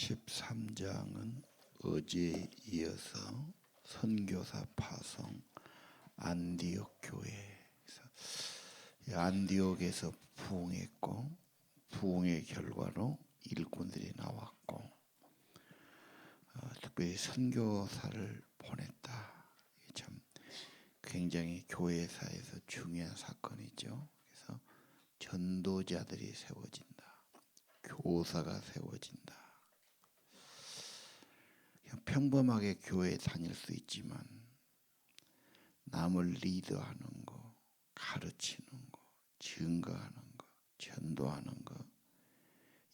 13장은 어제에 이어서 선교사 파송 안디옥 교회 안디옥에서 부흥했고 부흥의 결과로 일꾼들이 나왔고 어, 특별히 선교사를 보냈다. 참 굉장히 교회사에서 중요한 사건이죠. 그래서 전도자들이 세워진다. 교사가 세워진다. 평범하게 교회 다닐 수 있지만 남을 리드하는 거, 가르치는 거, 증거하는 거, 전도하는 거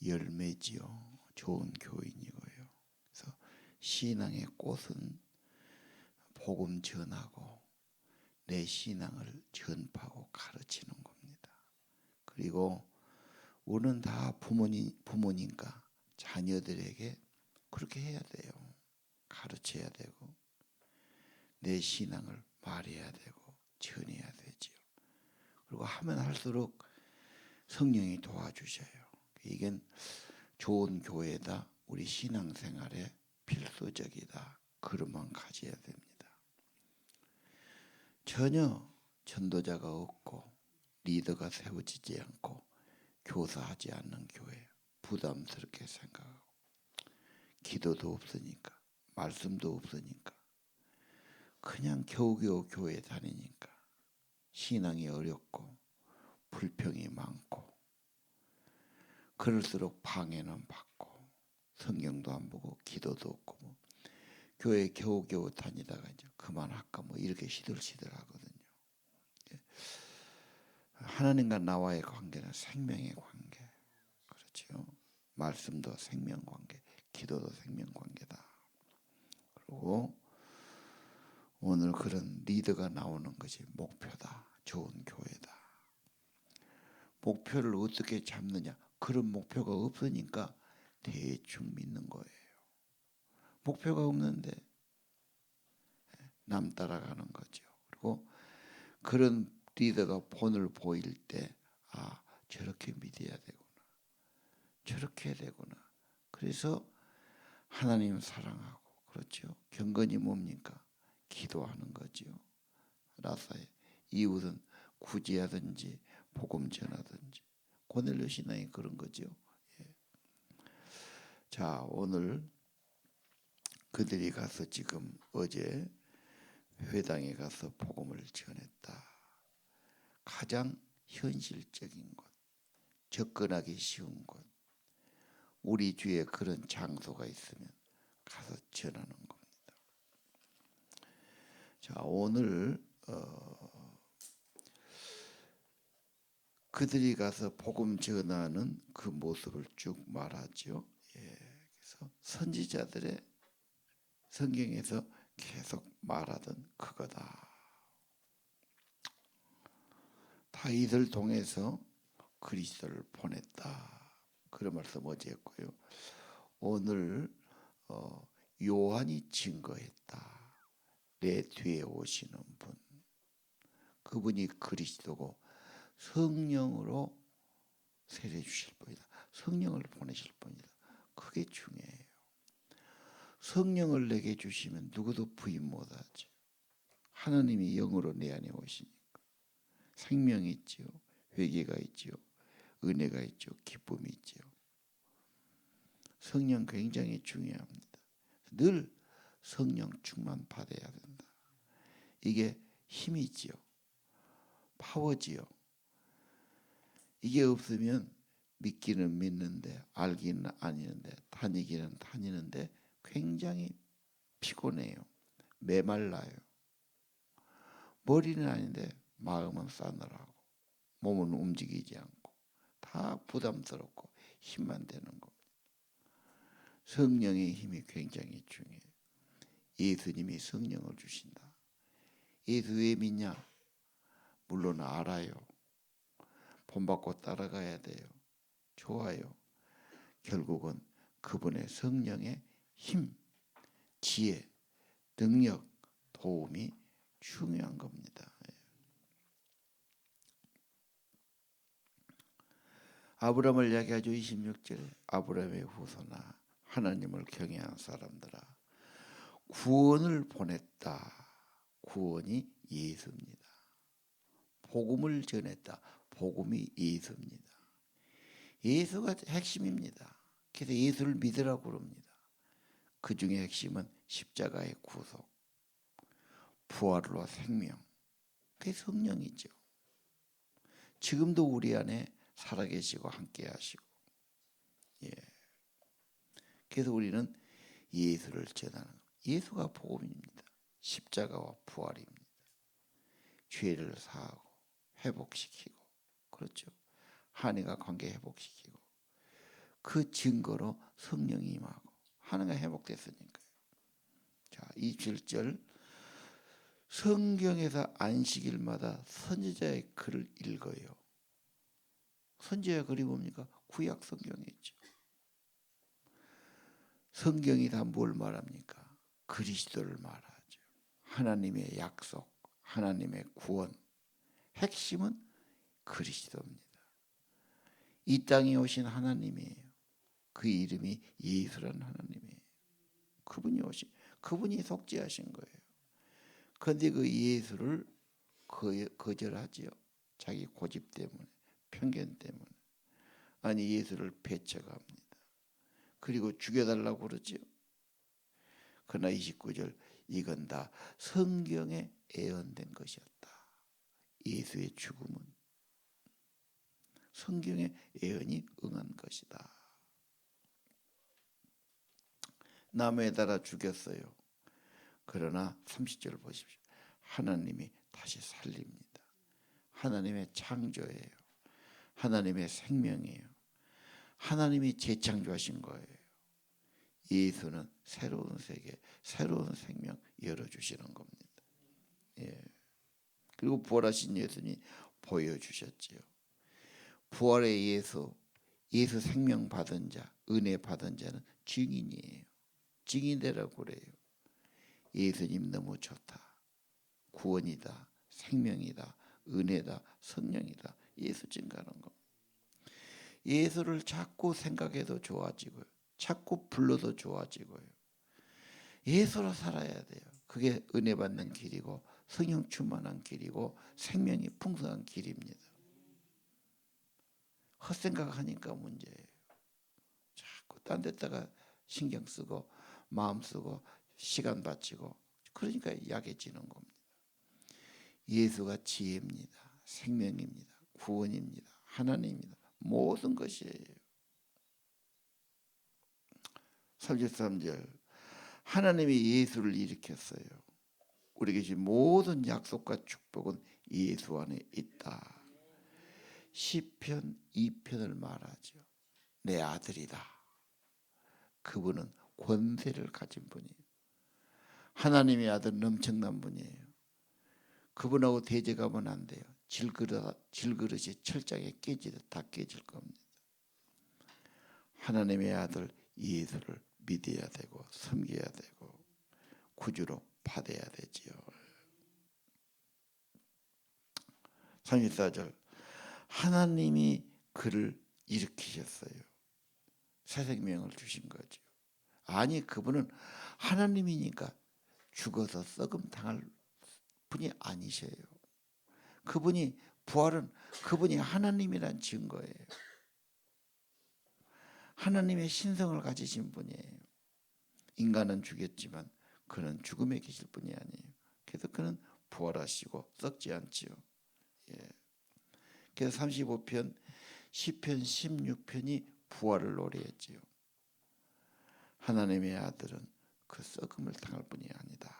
열매지요. 좋은 교인이고요. 그래서 신앙의 꽃은 복음 전하고 내 신앙을 전파하고 가르치는 겁니다. 그리고 우리는 다 부모님 부모님과 자녀들에게 그렇게 해야 돼요. 가르쳐야 되고 내 신앙을 말해야 되고 전해야 되지요. 그리고 하면 할수록 성령이 도와주셔요. 이게 좋은 교회다. 우리 신앙생활에 필수적이다. 그릇만 가져야 됩니다. 전혀 전도자가 없고 리더가 세워지지 않고 교사하지 않는 교회 부담스럽게 생각하고 기도도 없으니까 말씀도 없으니까 그냥 겨우겨우 교회 다니니까 신앙이 어렵고 불평이 많고 그럴수록 방해는 받고 성경도 안 보고 기도도 없고 뭐 교회 겨우겨우 다니다가 이제 그만할까 뭐 이렇게 시들시들 하거든요. 예. 하나님과 나와의 관계는 생명의 관계. 그렇죠. 말씀도 생명 관계, 기도도 생명 관계다. 그리고 오늘 그런 리더가 나오는 것이 목표다. 좋은 교회다. 목표를 어떻게 잡느냐? 그런 목표가 없으니까 대충 믿는 거예요. 목표가 없는데 남 따라가는 거죠. 그리고 그런 리더가 본을 보일 때, 아, 저렇게 믿어야 되구나. 저렇게 해야 되구나. 그래서 하나님 사랑하고, 그렇죠. 경건이 뭡니까? 기도하는 거지요. 라사의 이웃은 구제하든지 복음 전하든지 고넬료 신앙이 그런 거죠. 예. 자 오늘 그들이 가서 지금 어제 회당에 가서 복음을 전했다. 가장 현실적인 곳, 접근하기 쉬운 곳, 우리 주에 그런 장소가 있으면 가서 전하는 겁니다. 자 오늘 어, 그들이 가서 복음 전하는 그 모습을 쭉 말하죠. 예, 그래서 선지자들의 성경에서 계속 말하던 그거다. 다윗을 통해서 그리스도를 보냈다. 그런 말씀 어제 했고요. 오늘 어, 요한이 증거했다. 내 뒤에 오시는 분. 그분이 그리스도고 성령으로 세례 주실 분이다. 성령을 보내실 분이다. 그게 중요해요. 성령을 내게 주시면 누구도 부인 못하죠. 하나님이 영으로 내 안에 오시니까 생명이 있지요, 회개가 있지요, 은혜가 있죠, 기쁨이 있지요. 성령 굉장히 중요합니다. 늘 성령 충만 받아야 된다. 이게 힘이지요, 파워지요. 이게 없으면 믿기는 믿는데 알기는 아니는데 다니기는 다니는데 굉장히 피곤해요. 메말라요. 머리는 아닌데 마음은 싸늘하고 몸은 움직이지 않고 다 부담스럽고 힘만 되는 겁니다. 성령의 힘이 굉장히 중요해요. 예수님이 성령을 주신다. 예수 왜 믿냐? 물론 알아요. 본받고 따라가야 돼요. 좋아요. 결국은 그분의 성령의 힘, 지혜, 능력, 도움이 중요한 겁니다. 아브라함을 이야기하죠. 26절에 아브라함의 후손아 하나님을 경외하는 사람들아 구원을 보냈다. 구원이 예수입니다. 복음을 전했다. 복음이 예수입니다. 예수가 핵심입니다. 그래서 예수를 믿으라고 그럽니다. 그 중에 핵심은 십자가의 구속, 부활로 생명, 그게 성령이죠. 지금도 우리 안에 살아계시고 함께하시고, 예. 그래서 우리는 예수를 전하는 예수가 복음입니다. 십자가와 부활입니다. 죄를 사하고 회복시키고 그렇죠. 한해가 관계 회복시키고 그 증거로 성령이 임하고 한해가 회복됐으니까요. 자, 27절 성경에서 안식일마다 선지자의 글을 읽어요. 선지자의 글이 뭡니까? 구약 성경에 있죠. 성경이 다 뭘 말합니까? 그리스도를 말하죠. 하나님의 약속, 하나님의 구원. 핵심은 그리스도입니다. 이 땅에 오신 하나님이에요. 그 이름이 예수라는 하나님이에요. 그분이 오신, 그분이 속죄하신 거예요. 그런데 그 예수를 거절하지요. 자기 고집 때문에, 편견 때문에. 아니 예수를 배척합니다. 그리고 죽여달라고 그러지요. 그러나 29절 이건 다 성경에 예언된 것이었다. 예수의 죽음은 성경의 예언이 응한 것이다. 나무에 달아 죽였어요. 그러나 30절 보십시오. 하나님이 다시 살립니다. 하나님의 창조예요. 하나님의 생명이에요. 하나님이 재창조하신 거예요. 예수는 새로운 세계, 새로운 생명 열어주시는 겁니다. 예. 그리고 부활하신 예수님 보여주셨지요. 부활의 예수, 예수 생명 받은 자, 은혜 받은 자는 증인이에요. 증인되라고 그래요. 예수님 너무 좋다. 구원이다. 생명이다. 은혜다. 성령이다. 예수 증가하는 거. 예수를 자꾸 생각해도 좋아지고요. 자꾸 불러도 좋아지고요. 예수로 살아야 돼요. 그게 은혜 받는 길이고 성령 충만한 길이고 생명이 풍성한 길입니다. 헛생각하니까 문제예요. 자꾸 딴 데다가 신경 쓰고 마음 쓰고 시간 바치고 그러니까 약해지는 겁니다. 예수가 지혜입니다. 생명입니다. 구원입니다. 하나님입니다. 모든 것이에요. 33절 하나님이 예수를 일으켰어요. 우리에게 주 모든 약속과 축복은 예수 안에 있다. 시편 2편을 말하죠. 내 아들이다. 그분은 권세를 가진 분이에요. 하나님의 아들은 엄청난 분이에요. 그분하고 대적하면 안 돼요. 질그릇, 질그릇이 철장에 깨지듯 다 깨질 겁니다. 하나님의 아들 예수를 믿어야 되고 섬겨야 되고 구주로 받아야 되지요. 34절 하나님이 그를 일으키셨어요. 새 생명을 주신 거죠. 아니 그분은 하나님이니까 죽어서 썩음 당할 분이 아니셔요. 그분이 부활은 그분이 하나님이란 증거예요. 하나님의 신성을 가지신 분이에요. 인간은 죽였지만 그는 죽음에 계실 분이 아니에요. 그래서 그는 부활하시고 썩지 않지요. 예. 그래서 35편, 10편, 16편이 부활을 노래했지요. 하나님의 아들은 그 썩음을 당할 분이 아니다.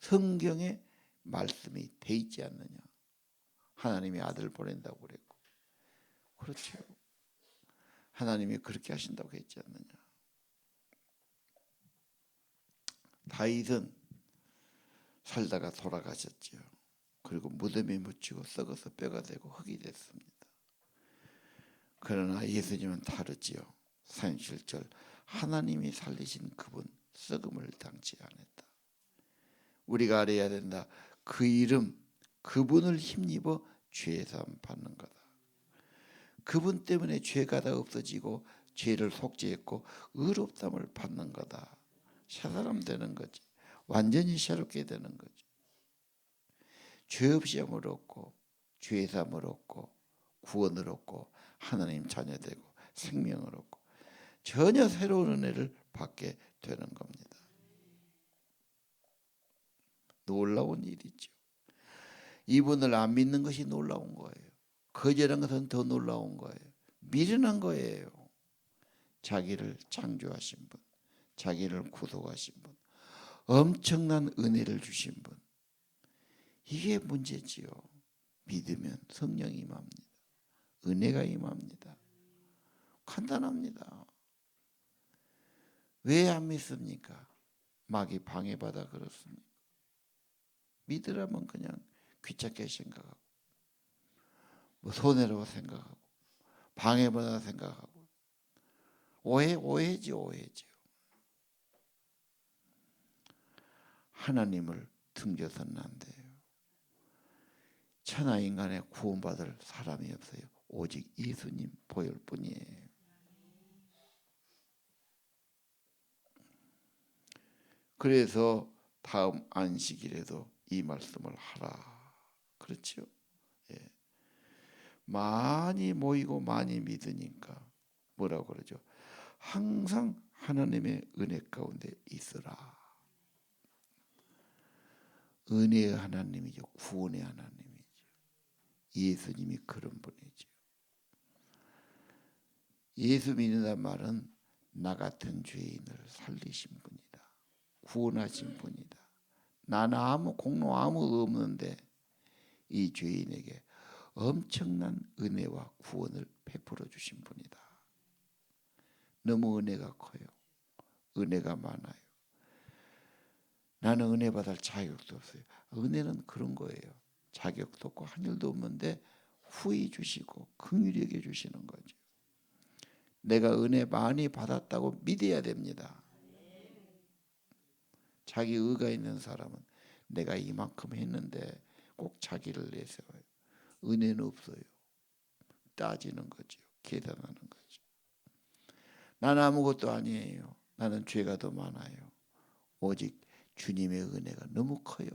성경에 말씀이 돼 있지 않느냐. 하나님의 아들 보낸다고 그랬고. 그렇죠. 하나님이 그렇게 하신다고 했지 않느냐. 다윗은 살다가 돌아가셨지요. 그리고 무덤에 묻히고 썩어서 뼈가 되고 흙이 됐습니다. 그러나 예수님은 다르지요. 37절 하나님이 살리신 그분 썩음을 당치 않았다. 우리가 알아야 된다. 그 이름 그분을 힘입어 죄 사함 받는 거다. 그분 때문에 죄가 다 없어지고 죄를 속죄했고 의롭담을 받는 거다. 새 사람 되는 거지. 완전히 새롭게 되는 거지. 죄 없이 함을 얻고 죄 사함을 얻고 구원을 얻고 하나님 자녀 되고 생명을 얻고 전혀 새로운 은혜를 받게 되는 겁니다. 놀라운 일이죠. 이분을 안 믿는 것이 놀라운 거예요. 거절한 것은 더 놀라운 거예요. 미련한 거예요. 자기를 창조하신 분, 자기를 구속하신 분, 엄청난 은혜를 주신 분. 이게 문제지요. 믿으면 성령이 임합니다. 은혜가 임합니다. 간단합니다. 왜 안 믿습니까? 마귀 방해받아 그렇습니까? 믿으라면 그냥 귀찮게 생각하고 뭐 손해라고 생각하고 방해받아 생각하고 오해 오해지 오해죠. 하나님을 등져서는 안 돼요. 천하 인간에 구원받을 사람이 없어요. 오직 예수님 보혈 뿐이에요. 그래서 다음 안식일에도 이 말씀을 하라. 예. 많이 모이고 많이 믿으니까 뭐라고 그러죠? 항상 하나님의 은혜 가운데 있어라. 은혜의 하나님이죠. 구원의 하나님이죠. 예수님이 그런 분이죠. 예수 믿는단 말은 나 같은 죄인을 살리신 분이다. 구원하신 분이다. 나는 아무 공로 아무 없는데 이 죄인에게 엄청난 은혜와 구원을 베풀어 주신 분이다. 너무 은혜가 커요. 은혜가 많아요. 나는 은혜 받을 자격도 없어요. 은혜는 그런 거예요. 자격도 없고 한 일도 없는데 후히 주시고 긍휼히 여겨 주시는 거죠. 내가 은혜 많이 받았다고 믿어야 됩니다. 자기 의가 있는 사람은 내가 이만큼 했는데 꼭 자기를 내세워요. 은혜는 없어요. 따지는 거죠. 계산하는 거죠. 나는 아무것도 아니에요. 나는 죄가 더 많아요. 오직 주님의 은혜가 너무 커요.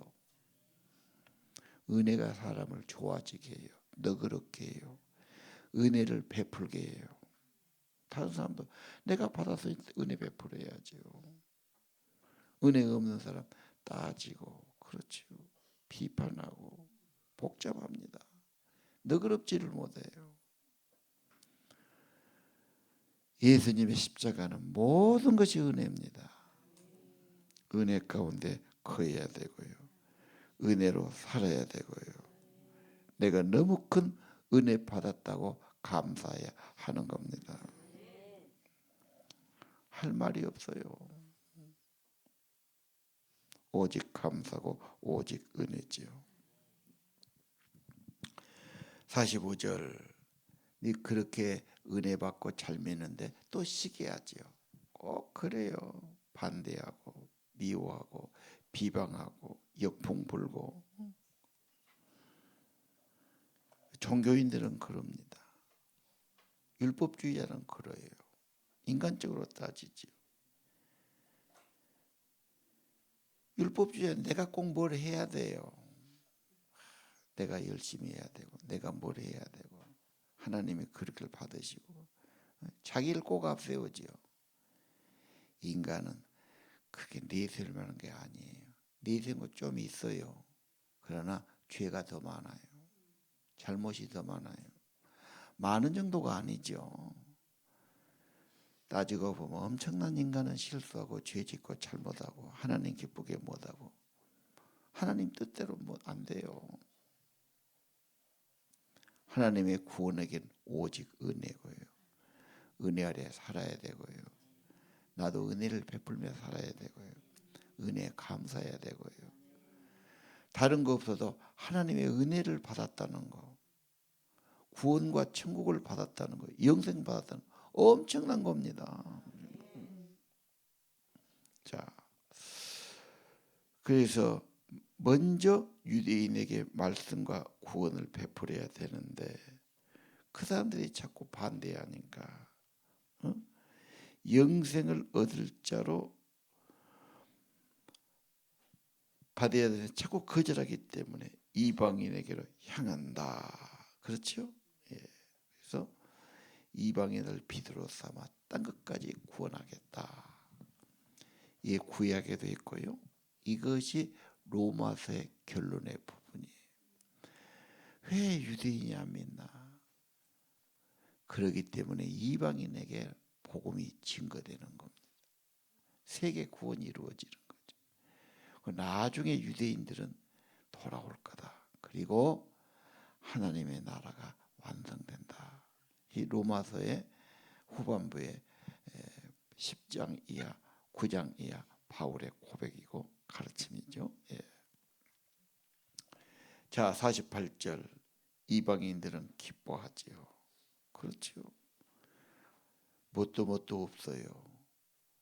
은혜가 사람을 좋아지게 해요. 너그럽게 해요. 은혜를 베풀게 해요. 다른 사람도 내가 받아서 은혜 베풀어야죠. 은혜가 없는 사람 따지고 그렇죠. 비판하고 복잡합니다. 너그럽지를 못해요. 예수님의 십자가는 모든 것이 은혜입니다. 은혜 가운데 커야 되고요. 은혜로 살아야 되고요. 내가 너무 큰 은혜 받았다고 감사해야 하는 겁니다. 할 말이 없어요. 오직 감사고 오직 은혜지요. 45절 네 그렇게 은혜 받고 잘 믿는데 또 시기하지요. 꼭 그래요. 반대하고 미워하고 비방하고 역풍 불고 종교인들은 그럽니다. 율법주의자는 그래요. 인간적으로 따지지요. 율법주의자는 내가 꼭 뭘 해야 돼요. 내가 열심히 해야 되고 내가 뭘 해야 되고 하나님이 그렇게 받으시고 자기를 꼭 앞세우지요. 인간은 그게 내세울 만한 게 아니에요. 내세운 좀 있어요. 그러나 죄가 더 많아요. 잘못이 더 많아요. 많은 정도가 아니죠. 따지고 보면 엄청난 인간은 실수하고 죄짓고 잘못하고 하나님 기쁘게 못하고 하나님 뜻대로 뭐안 돼요. 하나님의 구원에겐 오직 은혜고요. 은혜 아래 살아야 되고요. 나도 은혜를 베풀며 살아야 되고요. 은혜 감사해야 되고요. 다른 거 없어도 하나님의 은혜를 받았다는 거, 구원과 천국을 받았다는 거, 영생 받았다는 거, 엄청난 겁니다. 자, 그래서 먼저 유대인에게 말씀과 구원을 베풀어야 되는데 그 사람들이 자꾸 반대하니까 어? 영생을 얻을 자로 받아야 되는 자꾸 거절하기 때문에 이방인에게로 향한다. 그렇죠? 예. 그래서 이방인을 비두로 삼아 딴 것까지 구원하겠다. 예, 구약에도 있고요. 이것이 로마서의 결론의 부분이에요. 왜 유대인이 안 믿나? 그러기 때문에 이방인에게 복음이 증거되는 겁니다. 세계 구원이 이루어지는 거죠. 그 나중에 유대인들은 돌아올 거다. 그리고 하나님의 나라가 완성된다. 이 로마서의 후반부에 10장 이하, 9장 이하 바울의 고백이고 가르침이죠. 예. 자, 48절 이방인들은 기뻐하지요. 그렇죠. 뭣도 뭣도 없어요.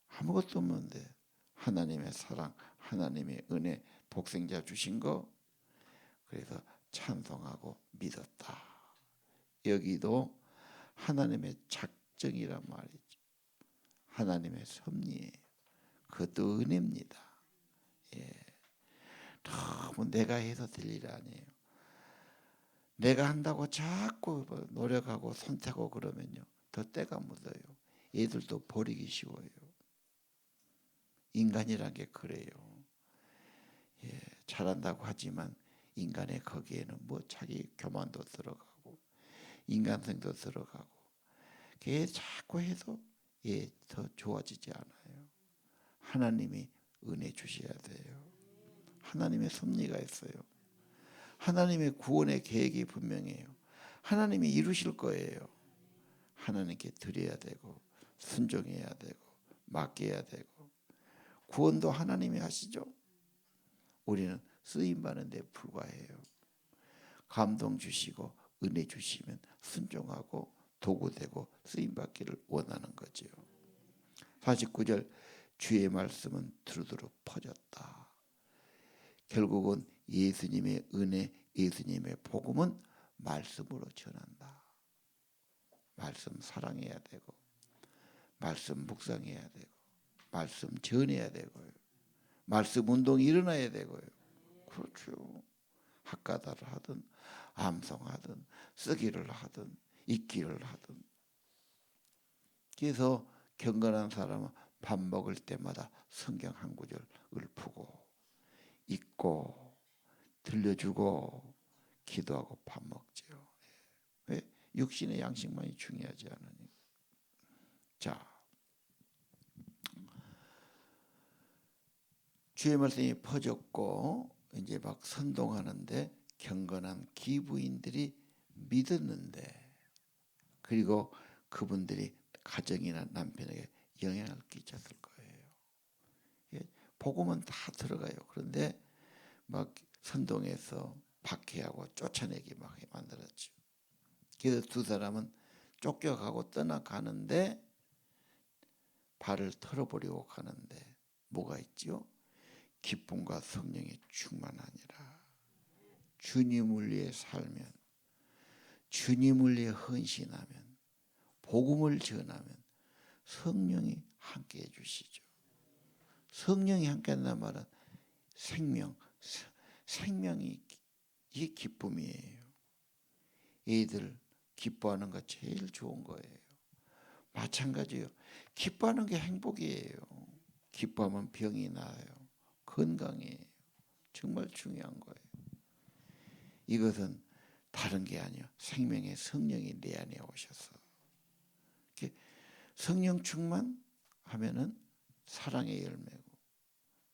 아무것도 없는데 하나님의 사랑, 하나님의 은혜, 독생자 주신 거 그래서 찬송하고 믿었다. 여기도 하나님의 작정이란 말이죠. 하나님의 섭리예요. 그것도 은혜입니다. 예. 너무 내가 해서 될 일 아니에요. 내가 한다고 자꾸 뭐 노력하고 선택하고 그러면요. 더 때가 묻어요. 얘들도 버리기 쉬워요. 인간이란 게 그래요. 예, 잘한다고 하지만 인간의 거기에는 뭐 자기 교만도 들어가고 인간성도 들어가고 그게 자꾸 해도 예, 더 좋아지지 않아요. 하나님이 은혜 주셔야 돼요. 하나님의 섭리가 있어요. 하나님의 구원의 계획이 분명해요. 하나님이 이루실 거예요. 하나님께 드려야 되고 순종해야 되고 맡겨야 되고 구원도 하나님이 하시죠. 우리는 쓰임 받는 데 불과해요. 감동 주시고 은혜 주시면 순종하고 도구되고 쓰임 받기를 원하는 거죠. 49절 주의 말씀은 두루두루 퍼졌다. 결국은 예수님의 은혜, 예수님의 복음은 말씀으로 전한다. 말씀 사랑해야 되고, 말씀 묵상해야 되고, 말씀 전해야 되고요. 말씀 운동이 일어나야 되고요. 그렇죠. 학가다를 하든, 암송하든, 쓰기를 하든, 읽기를 하든. 그래서 경건한 사람은 밥 먹을 때마다 성경 한 구절 읊고 읽고 들려주고 기도하고 밥 먹지요. 왜 육신의 양식만이 중요하지 않으니. 자, 주의 말씀이 퍼졌고 이제 막 선동하는데 경건한 기부인들이 믿었는데 그리고 그분들이 가정이나 남편에게 영향을 끼쳤을 거예요. 복음은 다 들어가요. 그런데 막 선동해서 박해하고 쫓아내기 막 만들었죠. 그래서 두 사람은 쫓겨가고 떠나가는데 발을 털어버리고 가는데 뭐가 있죠? 기쁨과 성령의 충만하니라. 주님을 위해 살면 주님을 위해 헌신하면 복음을 전하면 성령이 함께 해주시죠. 성령이 함께 한다는 말은 생명, 생명이 이 기쁨이에요. 애들 기뻐하는 거 제일 좋은 거예요. 마찬가지요. 기뻐하는 게 행복이에요. 기뻐하면 병이 나요. 건강이에요. 정말 중요한 거예요. 이것은 다른 게 아니요. 생명의 성령이 내 안에 오셔서 성령 충만하면은 사랑의 열매고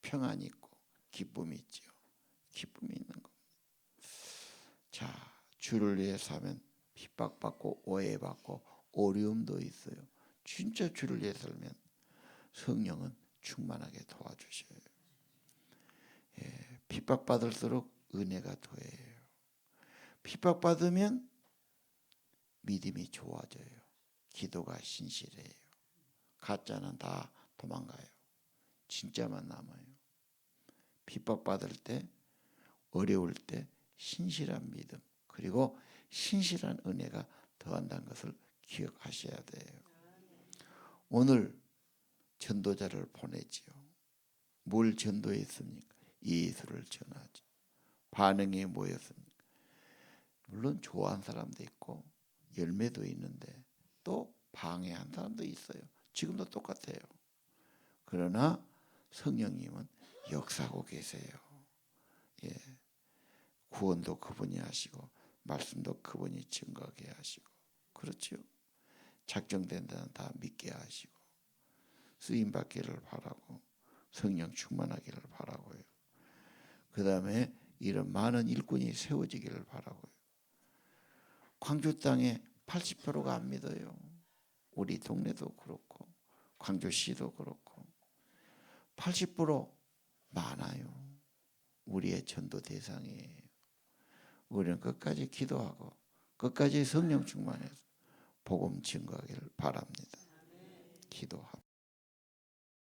평안이 있고 기쁨이 있죠. 기쁨이 있는 겁니다. 자, 주를 위해 사면 핍박받고 오해받고 어려움도 있어요. 진짜 주를 위해 살면 성령은 충만하게 도와주셔요. 예, 핍박받을수록 은혜가 더해요. 핍박받으면 믿음이 좋아져요. 기도가 신실해요. 가짜는 다 도망가요. 진짜만 남아요. 핍박받을 때, 어려울 때 신실한 믿음, 그리고 신실한 은혜가 더한다는 것을 기억하셔야 돼요. 오늘 전도자를 보내지요. 뭘 전도했습니까? 예수를 전하죠. 반응이 뭐였습니까? 물론 좋아한 사람도 있고 열매도 있는데 또 방해한 사람도 있어요. 지금도 똑같아요. 그러나 성령님은 역사하고 계세요. 예. 구원도 그분이 하시고 말씀도 그분이 증거하게 하시고 그렇죠. 작정된 데는 다 믿게 하시고 쓰임 받기를 바라고 성령 충만하기를 바라고요. 그 다음에 이런 많은 일꾼이 세워지기를 바라고요. 광주 땅에 80%가 안 믿어요. 우리 동네도 그렇고 광주시도 그렇고 80% 많아요. 우리의 전도 대상이에요. 우리는 끝까지 기도하고 끝까지 성령 충만해서 복음 증거하기를 바랍니다. 기도합니다.